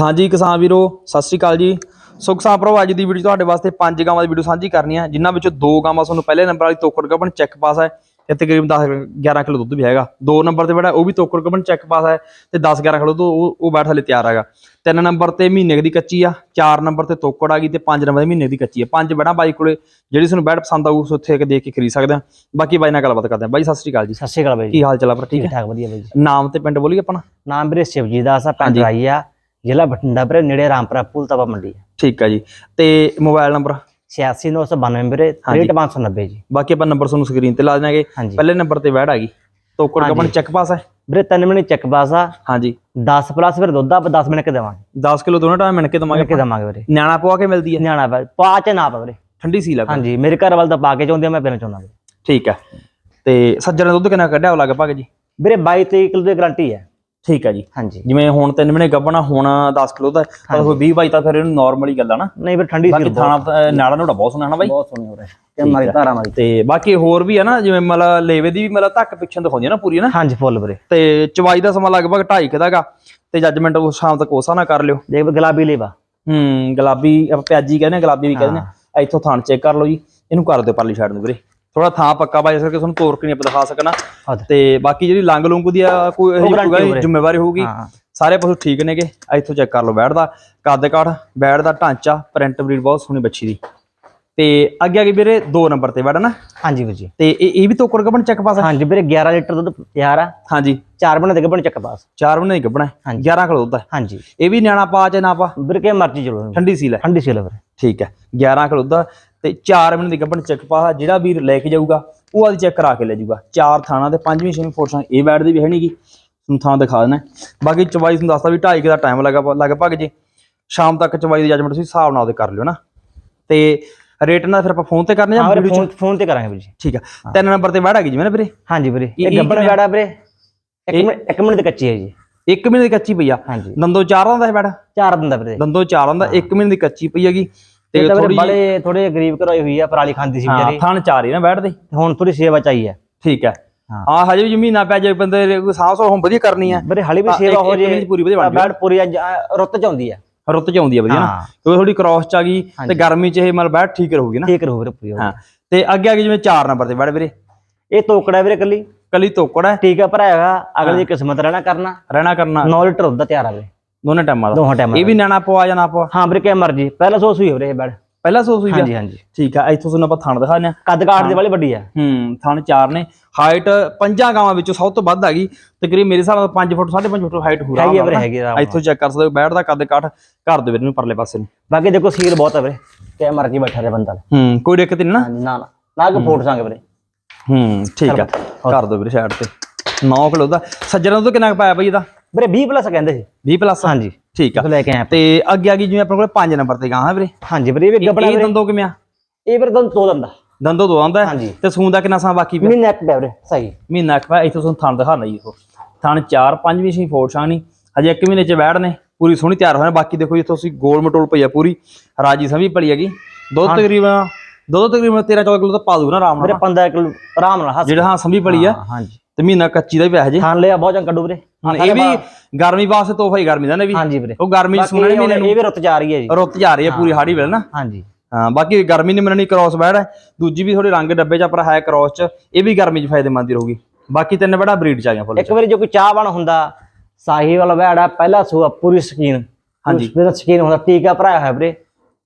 ਹਾਂਜੀ ਕਿਸਾਨ ਵੀਰੋ ਸਤਿ ਸ਼੍ਰੀ ਅਕਾਲ ਜੀ। ਸੋ ਕਿਸਾਨ ਭਰਾਵੋ ਅੱਜ ਦੀ ਵੀਡੀਓ ਤੁਹਾਡੇ ਵਾਸਤੇ ਪੰਜ ਗਾਵਾਂ ਦੀ ਵੀਡੀਓ ਸਾਂਝੀ ਕਰਨੀ ਹੈ ਜਿਨ੍ਹਾਂ ਵਿੱਚੋਂ ਦੋ ਗਾਵਾਂ ਤੁਹਾਨੂੰ ਪਹਿਲੇ ਨੰਬਰ ਵਾਲੀ ਤੋਕੜ ਗੱਬਣ ਚੈੱਕ ਪਾਸ ਹੈ ਤੇ ਤਕਰੀਬਨ 10 11 ਕਿਲੋ ਦੁੱਧ ਵੀ ਹੈਗਾ। ਦੋ ਨੰਬਰ ਤੇ ਬੜਾ ਉਹ ਵੀ ਤੋਕੜ ਗੱਬਣ ਚੈੱਕ ਪਾਸ ਹੈ ਤੇ 10 11 ਕਿਲੋ ਦੁੱਧ ਉਹ ਉਹ ਬੈਠ ਹਲੇ ਤਿਆਰ ਹੈਗਾ। ਤਿੰਨ ਨੰਬਰ ਤੇ ਮਹੀਨੇ ਦੀ ਕੱਚੀ ਆ ਚਾਰ ਨੰਬਰ ਤੇ ਤੋਕੜ ਆ ਗਈ ਤੇ ਪੰਜ ਨੰਬਰ ਤੇ ਮਹੀਨੇ ਦੀ ਕੱਚੀ ਆ। ਪੰਜ ਬੜਾ ਬਾਈ ਕੋਲੇ ਜਿਹੜੀ ਤੁਹਾਨੂੰ ਬੈਠ ਪਸੰਦ ਆਊ ਉੱਥੇ ਦੇਖ ਕੇ ਖਰੀਦ ਸਕਦੇ ਆ। ਬਾਕੀ ਬਾਈ ਨਾਲ ਗੱਲਬਾਤ ਕਰਦੇ ਆ। ਬਾਈ ਸਤਿ ਸ਼੍ਰੀ ਅਕਾਲ ਜੀ। ਸਤਿ ਸ਼੍ਰੀ ਅਕਾਲ ਬਾਈ ਕੀ ਹਾਲ ਚਾਲ ਆ ਭਰਾ? ਠੀਕ ਠੀਕ ਵਧੀਆ ਬਾਈ ਨਾਮ ਤੇ ਪਿੰਡ ਬੋਲੀਏ ਆਪਣਾ? ਨਾਮ ਵੀਰੇ ਸ਼ਿਵਜੀ ਦਾਸ ਆ ਪਿੰਡ। ਰਾਈ ਆ। ਜ਼ਿਲ੍ਹਾ ਬਠਿੰਡਾ ਵੀਰੇ ਨੇੜੇ ਰਾਮਪੁਰਾ ਪੁਲ ਤਵਾ ਮੰਡੀ ਆ ਠੀਕ ਹੈ ਜੀ। ਤੇ ਮੋਬਾਈਲ ਨੰਬਰ? 86992 ਵੀਰੇ ਹਾਂਜੀ। 6590 ਜੀ। ਬਾਕੀ ਆਪਾਂ ਨੰਬਰ ਤੁਹਾਨੂੰ ਸਕਰੀਨ ਤੇ ਲਾ ਦੇਣਾਗੇ ਹਾਂਜੀ। ਪਹਿਲੇ ਨੰਬਰ ਤੇ ਵੈੜ ਆ ਗਈ। ਤੋਕੜ। ਕਪਣ ਚੈੱਕ ਪਾਸ ਹੈ ਵੀਰੇ ਤਿੰਨ ਮਹੀਨੇ ਚੱਕ ਬਾਸ ਆ। ਹਾਂਜੀ। 10 ਪਲੱਸ ਫਿਰ ਦੁੱਧ ਆਪਾਂ 10 ਮਿੰਟ ਕੇ ਦੇਵਾਂਗੇ। 10 ਕਿਲੋ ਦੋਨੋਂ ਟਾਈਮ ਮਿਣ ਕੇ ਮਿੰਟ ਕੇ ਦਵਾਂਗੇ ਦੇਵਾਂਗੇ ਵੀਰੇ। ਨਿਆਣਾ ਪਵਾ ਕੇ ਮਿਲਦੀ ਹੈ? ਨਿਆਣਾ ਪਾ ਪਾ ਚ ਨਾ ਪਾ ਵੀਰੇ। ਠੰਡੀ ਸੀ ਲੱਗ ਹਾਂਜੀ ਮੇਰੇ ਘਰ ਵਾਲ ਤਾਂ ਪਾ ਕੇ ਚਾਹੁੰਦੇ ਆ ਮੈਂ ਪੀਣਾ ਚਾਹੁੰਦਾ। ਵੀਰੇ ਠੀਕ ਹੈ। ਤੇ ਸੱਜਣ ਦਾ ਦੁੱਧ ਕਿੰਨਾ ਕੱਢਿਆ ਉਹ ਲਗਭਗ ਜੀ? ਵੀਰੇ 22 23 ਕਿਲੋ ਦੀ ਗਾਰੰਟੀ ਹੈ। ਠੀਕ ਹੈ ਜੀ। ਹਾਂਜੀ। ਜਿਵੇਂ ਹੁਣ 3 ਮਹੀਨੇ ਗੱਭਣਾ ਹੁਣ 10 ਕਿਲੋ ਦਾ ਪਰ ਉਹ 20 22 ਤਾਂ ਫਿਰ ਇਹਨੂੰ ਨਾਰਮਲੀ ਗੱਲ ਆ ਨਾ। ਨਹੀਂ ਵੀਰੇ ਠੰਡੀ ਬਾਕੀ ਸੀ ਥਾਣਾ ਅਹ, ਨਾੜਾ ਨੂੜਾ ਬਹੁਤ ਸੋਹਣਾ ਬਾਈ? ਬਹੁਤ ਸੋਹਣੀ ਹੋ ਰਹੀ। ਤੇ ਮਾਰੀ ਧਾਰਾ ਮਾਰੀ ਤੇ ਬਾਕੀ ਹੋਰ ਵੀ ਆ ਨਾ ਜਿਵੇਂ ਮਤਲਬ ਲੇਵੇ ਦੀ ਵੀ ਮਤਲਬ ਧੱਕ ਪਿੱਛੇ ਦਿਖਾਉਂਦੀ ਆ ਨਾ ਪੂਰੀ ਨਾ ਹਾਂਜੀ ਫੁੱਲ ਵੀਰੇ। ਤੇ ਚਵਾਈ ਦਾ ਸਮਾਂ ਲਗਭਗ 2.5 ਦਾਗਾ ਤੇ ਜੱਜਮੈਂਟ ਉਹ ਸ਼ਾਮ ਤੱਕ ਕੋਸਾ ਨਾ ਕਰ ਲਿਓ। ਦੇਖ ਗੁਲਾਬੀ ਲੇਵਾ। ਹੂੰ ਗੁਲਾਬੀ ਆਪਾਂ ਪਿਆਜੀ ਕਹਿੰਦੇ ਆ, ਗੁਲਾਬੀ ਵੀ ਕਹਿੰਦੇ ਆ। ਇੱਥੋਂ ਥਾਣ ਚੈੱਕ ਕਰ ਲਓ ਜੀ। ਇਹਨੂੰ ਕਰ ਦਿਓ ਪਰਲੀ ਸਾਈਡ ਨੂੰ ਵੀਰੇ। ਥੋੜਾ ਥਾਂ ਪੱਕਾ ਬਾਈ ਇਸ ਕਰਕੇ ਤੁਹਾਨੂੰ ਤੋਰ ਕੇ ਨਹੀਂ ਆਪਾਂ ਦਿਖਾ ਸਕਣਾ। ਤੇ ਬਾਕੀ ਜਿਹੜੀ ਲੰਗ ਲੁੰਗ ਦੀ ਆ ਕੋਈ ਇਹੋ। ਜ਼ਿੰਮੇਵਾਰੀ ਹੋਊਗੀ। ਸਾਰੇ ਪਸ਼ੂ ਠੀਕ ਨੇਗੇ। ਇੱਥੋਂ ਚੈੱਕ ਕਰ ਲਓ ਬੈੜ ਦਾ। ਕੱਦ ਕਾਠ ਬੈੜ ਦਾ ਢਾਂਚਾ ਪ੍ਰਿੰਟ ਬਰੀਡ ਬਹੁਤ ਸੋਹਣੀ ਬੱਚੀ ਦੀ। ਤੇ ਅੱਗੇ ਅੱਗੇ ਵੀਰੇ 2 ਨੰਬਰ ਤੇ ਬੈੜ ਨਾ। ਹਾਂਜੀ ਵੀਰ ਜੀ। ਤੇ ਇਹ ਇਹ ਵੀ ਤੋਕੜ ਗੱਬਣ ਚੈੱਕ ਪਾਸ? ਹਾਂਜੀ ਵੀਰੇ 11 ਲੀਟਰ ਦੁੱਧ ਤਿਆਰ ਆ। ਹਾਂਜੀ। ਚਾਰ ਬਣੇ ਦੇ ਗੱਬਣ ਚੱਕ ਪਾਸ। ਚਾਰ ਮਹੀਨੇ ਗੱਬਣਾ ਹਾਂਜੀ। 11 ਕਿਲੋ ਦੁੱਧ ਹੈ ਹਾਂਜੀ। ਇਹ ਵੀ ਨਿਆਣਾ ਪਾ ਚ ਨਾ ਪਾ? ਵੀਰੇ ਕੇ ਮਰਜ਼ੀ ਚਲੋ। ਠੰਡੀ ਸੀਲ ਹੈ ਠੰਡੀ ਸੀ ਵੀਰੇ। ਠੀਕ ਹੈ 11 ਕਿਲੋ ਦਾ ਤੇ 4 ਮਹੀਨੇ ਦੀ ਗੱਭਣ ਚੈੱਕ ਪਾ ਜਿਹੜਾ ਵੀਰ ਲੈ ਕੇ ਜਾਊਗਾ ਉਹ ਆਦੀ ਚੈੱਕ ਕਰਾ ਕੇ ਲੈ ਜਾਊਗਾ। ਚਾਰ ਥਾਣਾ ਤੇ ਪੰਜਵੀਂ ਛੇਵੀਂ ਫੋਰਸਾਂ ਇਹ ਬੈਡ ਦੀ ਵੀ ਹੈ ਨਹੀਂਗੀ ਤੁਹਾਨੂੰ ਥਾਂ ਦਿਖਾ ਦੇਣਾ। ਬਾਕੀ ਚਵਾਈ ਤੁਹਾਨੂੰ ਦੱਸਦਾ ਵੀ 2.5 ਦਾ ਟਾਈਮ ਲੱਗਾ ਲਗਭਗ ਜੀ ਸ਼ਾਮ ਤੱਕ ਚਵਾਈ ਦੀ ਜਜਮੈਂਟ ਤੁਸੀਂ ਹਿਸਾਬ ਨਾਲ ਉਹਦੇ ਕਰ ਲਿਓ ਨਾ। ਤੇ ਰੇਟ ਨਾਲ ਫਿਰ ਆਪਾਂ ਫੋਨ ਤੇ ਕਰਨੇ ਜਾਂ ਵੀਡੀਓ ਫੋਨ ਫੋਨ ਤੇ ਕਰਾਂਗੇ ਵੀਰ ਜੀ। ਠੀਕ ਹੈ। ਤਿੰਨ ਨੰਬਰ ਤੇ ਆ ਗਈ ਜਿਵੇਂ ਨਾ ਵੀਰੇ। ਹਾਂਜੀ ਵੀਰੇ ਇਹ- ਕਿਵੇਂ? ਗਾੜਾ ਵੀਰੇ? ਇੱਕ ਮਿੰਟ ਇੱਕ ਮਿੰਟ ਦੀ ਕੱਚੀ ਹੈ ਜੀ। ਇੱਕ ਮਹੀਨੇ ਦੀ ਕੱਚੀ ਪਈ ਆ। ਹਾਂਜੀ। ਦੰਦੋ ਚਾਰਾਂ ਦਾ ਹੈ ਬੈਡ ਚਾਰ ਦਿਨ ਦਾ ਵੀਰੇ। ਦੰਦੋ ਚਾਰਾਂ ਦਾ ਇੱਕ ਮਹੀਨੇ ਦੀ ਕੱਚੀ ਪਈ ਹੈਗੀ। ਤੇ ਥੋੜੀ ਬੜੇ ਥੋੜੇ ਗਰੀਬ ਘਰੋਈ ਹੋਈ ਆ ਪਰਾਲੀ ਖਾਂਦੀ ਸੀ ਹਾਂ ਵਿਚਾਰੀ। ਥਣ ਚਾਰ ਹੀ ਨਾ ਬੈਡ ਦੇ। ਹੁਣ ਥੋੜੀ ਸੇਵਾ ਚਾਹੀਏ ਠੀਕ ਹੈ ਹਾਂ। ਹਾਂ ਹਜੇ ਵੀ ਮਹੀਨਾ ਪੈ ਜਾਏ ਬੰਦੇ ਕੋਈ ਸਾਹ ਸੋ ਹੁਣ ਵਧੀਆ ਕਰਨੀ ਆ। ਵੀਰੇ ਹਲੀ ਵੀ ਹਾਂ, ਸੇਵਾ ਹੋ ਜੇ ਪੂਰੀ ਵਧੀਆ ਬਣ ਬੈਡ ਪੂਰੀ ਰੁੱਤ ਚ ਆਉਂਦੀ ਆ। ਰੁੱਤ ਚ ਆਉਂਦੀ ਆ ਵਧੀਆ ਨਾ। ਹਾਂ। ਕਿਉਂਕਿ ਥੋੜੀ ਕ੍ਰਾਸ ਚ ਆ ਗਈ ਤੇ। ਗਰਮੀ ਚ ਇਹ ਮਤਲਬ ਬੈਠ ਠੀਕ ਰਹੂਗੀ ਨਾ। ਠੀਕ ਰਹੂ ਵੀਰੇ ਪੂਰੀ ਹੋ ਹਾਂ। ਤੇ ਅੱਗੇ ਅੱਗੇ ਜਿਵੇਂ 4 ਨੰਬਰ ਤੇ ਬੈਠ ਵੀਰੇ। ਇਹ ਤੋਕੜਾ ਵੀਰੇ ਕੱਲੀ। ਕਲੀ ਤੋਕੜ ਹੈ ਟੀਕਾ ਭਰਾਇਆਗਾ ਅਗਲੀ ਦੀ ਕਿਸਮਤ ਰਹਿਣਾ ਕਰਨਾ। ਰਹਿਣਾ ਕਰਨਾ। 9 ਲੀਟਰ ਦੁੱਧ ਦਾ ਤਿਆਰ ਆ ਵੀਰੇ। ਦੋਨੇ ਟਾਈਮਾਂ ਦਾ। ਦੋਹਾਂ ਟਾਈਮਾਂ ਇਹ ਵੀ ਨਿਆਣਾ ਪਵਾ ਜਾਂ ਨਾ ਪਵਾ ਹਾਂ ਵੀਰੇ ਕਿ ਮਰਜ਼ੀ। ਪਹਿਲਾ ਸੋਸ ਹੋਈ ਵੀਰੇ ਬੈਡ। ਪਹਿਲਾ ਸੋਸ ਹੋਈ ਹਾਂਜੀ ਹਾਂਜੀ। ਠੀਕ ਆ ਇੱਥੋਂ ਤੁਹਾਨੂੰ ਆਪਾਂ ਥਣ ਦਿਖਾਉਂਦੇ ਆ। ਕੱਦ ਕਾਠ ਦੀ ਵਾਲੀ ਵੱਡੀ ਆ। ਹੂੰ ਥਣ ਚਾਰ ਨੇ। ਹਾਈਟ ਪੰਜਾਂ ਗਾਵਾਂ ਵਿੱਚੋਂ ਸਭ ਤੋਂ ਵੱਧ ਆ ਗਈ। ਤਕਰੀਬ ਮੇਰੇ ਹਿਸਾਬ ਨਾਲ 5 ਫੁੱਟ 5.5 ਫੁੱਟ ਹਾਈਟ ਹੋ ਵੀਰੇ ਹੈਗੀ ਆ ਇੱਥੋਂ ਚੈੱਕ ਕਰ ਸਕਦੇ ਹੋ ਬੈਠ ਦਾ ਕੱਦ ਕਾਠ ਘਰ ਦੇ ਵੀਰੇ ਨੂੰ ਪਰਲੇ ਪਾਸੇ ਨੂੰ। ਬਾਕੀ ਦੇਖੋ ਸੀਲ ਬਹੁਤ ਆ ਵੀਰੇ। ਕਿ ਮਰਜ਼ੀ ਬੈਠਾ ਰਹੇ ਬੰਦਾ। ਹੂੰ ਕੋਈ ਦਿੱਕਤ ਨਹੀਂ ਨਾ? ਨਾ ਨਾ। ਕੋ ਫੋਟ ਸੰਗ ਵੀਰੇ। ਹੂੰ ਠੀਕ ਆ। ਕਰ। ਦੋ ਵੀਰੇ ਸਾਈਡ ਤੇ। 9 ਕਿਲੋ ਦਾ। ਸੱਜਣਾ ਤੋਂ ਕਿੰਨਾ ਕੁ ਪਾਇਆ ਬਈ ਇਹਦਾ? ਵੀਰੇ 20 ਪਲੱਸ ਕਹਿੰਦੇ ਸੀ। 20 ਪਲੱਸ ਹਾਂਜੀ। ਠੀਕ ਆ। ਲੈ ਕੇ ਆਏ ਆਪਾਂ। ਤੇ ਅੱਗੇ ਆ ਗਈ ਜਿਵੇਂ ਆਪਣੇ ਕੋਲ 5 ਨੰਬਰ ਤੇ ਗਾਂ ਹੈ ਵੀਰੇ। ਹਾਂਜੀ ਵੀਰੇ ਇਹ ਗੱਬੜਾ ਇਹ ਦੰਦੋ ਕਿਵੇਂ ਆ? ਇਹ ਵੀਰੇ ਤੁਹਾਨੂੰ ਦੋ ਦੰਦਾ ਦੰਦੋ ਦੋ ਆਉਂਦਾ ਹਾਂਜੀ। ਤੇ ਸੂਨ ਦਾ ਕਿੰਨਾ ਸਾਂ ਬਾਕੀ ਪਿਆ ਮਹੀਨੇ ਇੱਕ ਪਿਆ ਵੀਰੇ ਸਹੀ। ਮਹੀਨਾ ਕੁ ਪਿਆ ਇੱਥੋਂ ਤੁਹਾਨੂੰ ਥਣ ਦਿਖਾਣਾ ਜੀ ਦੇਖੋ ਥਣ 4 5ਵੀਂ ਛੇ ਫੋਰ ਛਾਂ ਨਹੀਂ ਹਜੇ ਇੱਕ ਮਹੀਨੇ ਚ ਬੈਠ ਨੇ ਪੂਰੀ ਸੋਹਣੀ ਤਿਆਰ ਹੋਣਾ ਬਾਕੀ ਦੇਖੋ ਜਿੱਥੋਂ ਅਸੀਂ ਗੋਲ ਮਟੋਲ ਪਈ ਆ ਪੂਰੀ। ਰਾਜੀ ਸਮੀ ਪਲੀ ਹੈਗੀ। ਦੁੱਧ ਤਕਰੀਬਨ ਦੁੱਧ ਤਕਰੀਬਨ 13 14 ਕਿਲੋ ਤਾਂ ਪਾ ਦੂ ਨਾ ਆਰਾਮ ਨਾਲ। 15 ਕਿਲੋ ਆਰਾਮ ਨਾਲ ਜਿਹੜਾ ਹਾਂ ਸਮੀ ਪਲੀ ਆ। ਹਾਂਜੀ। ਤੇ ਮਹੀਨਾ ਕੱਚੀ ਦਾ ਵੀ ਪਿਆ ਹਜੇ ਖਾਣ ਲਿਆ ਬਹੁਤ ਚੰਗਾ ਕੱਢੂ ਵੀਰੇ ਹੁਣ ਇਹ ਵੀ ਗਰਮੀ ਵਾਸਤੇ ਤੋਹਫਾ ਹੀ ਗਰਮੀ ਦਾ ਨੇ ਵੀ। ਹਾਂਜੀ ਵੀਰੇ। ਉਹ ਗਰਮੀ ਸੁਣਨੇ ਮਹੀਨੇ ਨੂੰ ਇਹ ਵੀ ਰੁੱਤ ਜਾ ਰਹੀ ਹੈ ਜੀ। ਰੁੱਤ ਜਾ ਰਹੀ ਹੈ ਪੂਰੀ ਹਾੜੀ ਵੇਲੇ ਨਾ। ਹਾਂਜੀ। ਹਾਂ ਬਾਕੀ ਗਰਮੀ ਨਹੀਂ ਮੰਨਣੀ ਕ੍ਰਾਸ ਬੈੜ ਹੈ। ਦੂਜੀ ਵੀ ਥੋੜੀ ਰੰਗ ਡੱਬੇ ਚ ਪਰ ਹੈ ਕ੍ਰਾਸ ਚ ਇਹ ਵੀ ਗਰਮੀ ਚ ਫਾਇਦੇਮੰਦ ਹੀ ਰਹੂਗੀ। ਬਾਕੀ ਤਿੰਨ ਬੜਾ ਬਰੀਡ ਚ ਆ ਗਿਆ ਫੁੱਲ ਇੱਕ ਵਾਰੀ ਜੋ ਕੋਈ ਚਾਹ ਬਣ ਹੁੰਦਾ ਸਾਹੀ ਵਾਲਾ ਵੈੜਾ ਪਹਿਲਾ ਸੂਆ ਪੂਰੀ ਸਕੀਨ ਹਾਂਜੀ। ਵੀਰੇ ਸਕੀਨ ਹੁੰਦਾ ਟੀਕਾ ਭਰਾਇਆ ਹੋਇਆ ਵੀਰੇ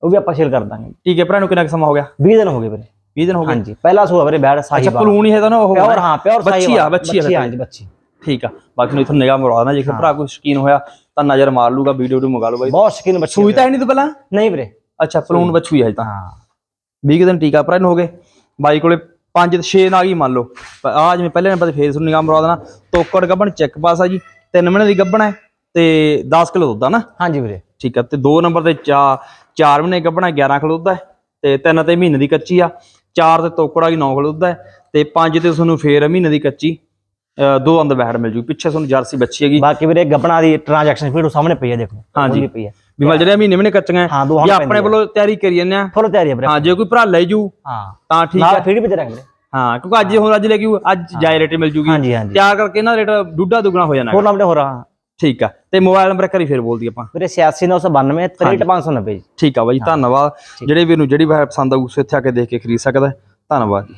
ਉਹ ਵੀ ਆਪਾਂ ਸ਼ੇਅਰ ਕਰ ਦਾਂਗੇ। ਹੈ ਭਰਾ ਨੂੰ ਕਿੰਨਾ ਸਮਾਂ ਹੋ ਗਿਆ? 20 ਦਿਨ ਹੋ ਗਏ ਵੀਰੇ। 20 ਦਿਨ ਹੋ ਗਏ। ਹਾਂਜੀ ਪਹਿਲਾ ਸੂਆ ਵੀਰੇ ਵੈੜ ਸਾਹੀ ਅੱਛਾ ਪਲੂਣ ਹੀ ਹੈ ਤਾਂ ਨਾ ਉਹ ਪਿਓਰ ਹਾਂ? ਪਿਓਰ ਸਾਹੀ ਬੱਚੀ ਆ ਬੱਚੀ ਆ ਹਾਂਜੀ ਬੱਚੀ। ਠੀਕ ਆ ਬਾਕੀ ਨੂੰ ਇਥੋਂ ਨਿਗਾਹ ਮਰਵਾ ਦੇਣਾ ਜੇਕਰ ਭਰਾ ਕੋਈ ਸ਼ਕੀਨ ਹੋਇਆ ਤਾਂ ਨਜ਼ਰ ਮਾਰ ਲੂਗਾ ਵੀਡੀਓ ਵੀਡੀਓ ਮੰਗਾ ਲਓ ਬਾਈ। ਬਹੁਤ ਸਕੀਨ ਬੱਚੀ ਸੂਈ ਤਾਂ ਹੈ ਨਹੀਂ ਤੂੰ ਪਹਿਲਾਂ? ਨਹੀਂ ਵੀਰੇ। ਅੱਛਾ ਪਲੂਣ ਬੱਚੂ ਹੀ ਹੈ ਤਾਂ। ਹਾਂ। 20 ਕੁ ਦਿਨ ਟੀਕਾ ਭਰਾ ਨੂੰ ਹੋ ਗਏ। ਬਾਈ ਕੋਲੇ 5 6 ਨਾਗ ਹੀ ਮੰਨ ਲਓ। ਆ ਜਿਵੇਂ ਪਹਿਲੇ ਨੰਬਰ ਤੇ ਫੇਸ ਨੂੰ ਨਿਗਾਹ ਮਰਵਾ ਦੇਣਾ। ਤੋਕੜ ਗੱਬਣ ਚੈੱਕ ਪਾਸ ਆ ਜੀ 3 ਮਹੀਨੇ ਦੀ ਗੱਬਣ ਹੈ ਤੇ 10 ਕਿਲੋ ਦੁੱਧ ਆ ਨਾ? ਹਾਂਜੀ ਵੀਰੇ। ਠੀਕ ਆ ਤੇ 2 ਨੰਬਰ ਤੇ 4 4 ਮਹੀਨੇ ਗੱਬਣਾ 11 ਕਿਲੋ ਦੁੱਧ ਹੈ ਤੇ 3 ਤੇ ਮਹੀਨੇ ਦੀ ਕੱਚੀ ਆ। 4 ਤੇ ਤੋਕੜਾ ਦੀ 9 ਕਿਲੋ ਦੁੱਧ ਹੈ ਤੇ 5 ਤੇ ਤੁਹਾਨੂੰ ਫੇਰ ਮਹੀਨੇ ਦੀ ਕੱਚੀ ਦੋ ਅੰਦਰ ਬੈਠ ਮਿਲ ਜੂ ਪਿੱਛੇ ਤੁਹਾਨੂੰ ਜਰਸੀ ਬੱਚੀ ਹੈਗੀ। ਬਾਕੀ ਵੀਰੇ ਗੱਬਣਾ ਦੀ ਟ੍ਰਾਂਜੈਕਸ਼ਨ ਵੀਡੀਓ ਸਾਹਮਣੇ ਪਈ ਹੈ ਦੇਖੋ। ਹਾਂਜੀ। ਪਈ ਹੈ। ਵੀ ਮਲ ਜਿਹੜੇ ਮਹੀਨੇ ਮਹੀਨੇ ਕੱਚੀਆਂ ਹਾਂ ਦੋ ਜੇ ਹਾਂ ਆਪਣੇ ਵੱਲੋਂ ਤਿਆਰੀ ਕਰੀ ਜਾਂਦੇ ਆ ਫੁੱਲ ਤਿਆਰੀ ਹੈ ਵੀਰੇ ਹਾਂ ਜੇ ਕੋਈ ਭਰਾ ਲੈ ਜੂ ਹਾਂ। ਤਾਂ ਠੀਕ ਆ ਫੀਡ ਵੀ ਦੇ ਰਾਂਗੇ ਵੀਰੇ। ਹਾਂ ਕਿਉਂਕਿ ਅੱਜ ਹੁਣ ਅੱਜ ਲੈ ਕੇ ਅੱਜ ਜਾਇ ਰੇਟ ਮਿਲ ਜੂਗੀ। ਤਿਆਰ ਕਰਕੇ ਨਾ ਰੇਟ ਡੂਡਾ ਦੁਗਣਾ ਹੋ ਜਾਣਾ ਹੋਰ ਨਾਮ ਦੇ ਹੋ। ਰਹਾ ਠੀਕ ਆ ਤੇ ਮੋਬਾਈਲ ਨੰਬਰ ਇੱਕ ਵਾਰੀ ਫੇਰ ਬੋਲ ਦਈਏ ਆਪਾਂ ਵੀਰੇ 86992 63590 ਜੀ। ਠੀਕ ਆ ਬਾਈ ਧੰਨਵਾਦ। ਜਿਹੜੇ ਵੀਰ ਨੂੰ ਜਿਹੜੀ ਵੈਬ ਪਸੰਦ ਆਊ ਸੋ ਇੱਥੇ ਆ ਕੇ ਦੇਖ ਕੇ ਖਰੀਦ ਸਕਦਾ। ਧੰਨਵਾਦ